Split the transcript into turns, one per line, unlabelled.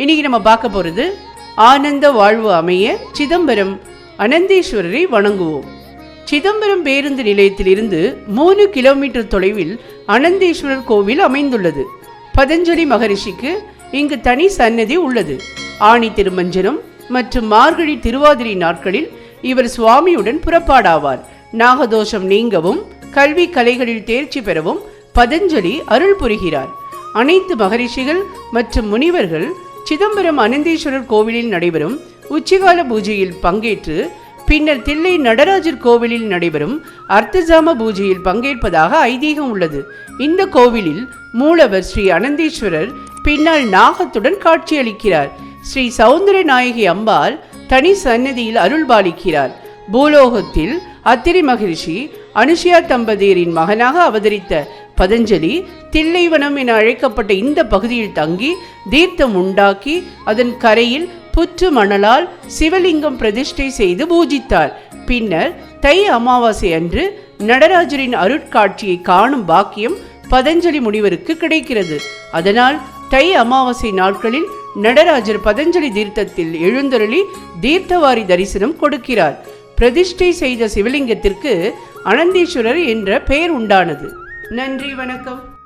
இன்னைக்கு நம்ம பார்க்க போகிறது ஆனந்த வாழ்வு அமைய சிதம்பரம் அனந்தேஸ்வரரை வணங்குவோம். சிதம்பரம் பேருந்து நிலையத்திலிருந்து மூணு கிலோமீட்டர் தொலைவில் அனந்தேஸ்வரர் கோவில் அமைந்துள்ளது. பதஞ்சலி மகரிஷிக்கு இங்கு தனி சன்னதி உள்ளது. ஆணி திருமஞ்சனம் மற்றும் மார்கழி திருவாதிரை நாட்களில் இவர் சுவாமியுடன் புறப்பாடாவார். நாகதோஷம் நீங்கவும் கல்வி கலைகளில் தேர்ச்சி பெறவும் பதஞ்சலி அருள் புரிகிறார். அனைத்து மகரிஷிகள் மற்றும் முனிவர்கள் சிதம்பரம் அனந்தேஸ்வரர் கோவிலில் நடைபெறும் உச்சிகால பூஜையில் பங்கேற்று பின்னர் தில்லை நடராஜர் கோவிலில் நடைபெறும் அர்த்தஜாம பூஜையில் பங்கேற்பதாக ஐதீகம் உள்ளது. இந்த கோவிலில் மூலவர் ஸ்ரீ அனந்தீஸ்வரர் பின்னால் நாகத்துடன் காட்சியளிக்கிறார். ஸ்ரீ சௌந்தர நாயகி அம்பாள் தனி சன்னதியில் அருள்பாலிக்கிறார் பூலோகத்தில் அத்திரி மகிழ்ச்சி அனுஷியா தம்பதியரின் மகனாக அவதரித்த பதஞ்சலி தில்லைவனம் என அழைக்கப்பட்ட இந்த பகுதியில் தங்கி தீர்த்தம் உண்டாக்கி அதன் கரையில் புற்று மணலால் சிவலிங்கம் பிரதிஷ்டை செய்து பூஜித்தார். பின்னர் தை அமாவாசை அன்று நடராஜரின் அருட்காட்சியை காணும் பாக்கியம் பதஞ்சலி முனிவருக்கு கிடைக்கிறது. அதனால் தை அமாவாசை நாட்களில் நடராஜர் பதஞ்சலி தீர்த்தத்தில் எழுந்தருளி தீர்த்தவாரி தரிசனம் கொடுக்கிறார். பிரதிஷ்டை செய்த சிவலிங்கத்திற்கு அனந்தீஸ்வரர் என்ற பெயர் உண்டானது. நன்றி வணக்கம்.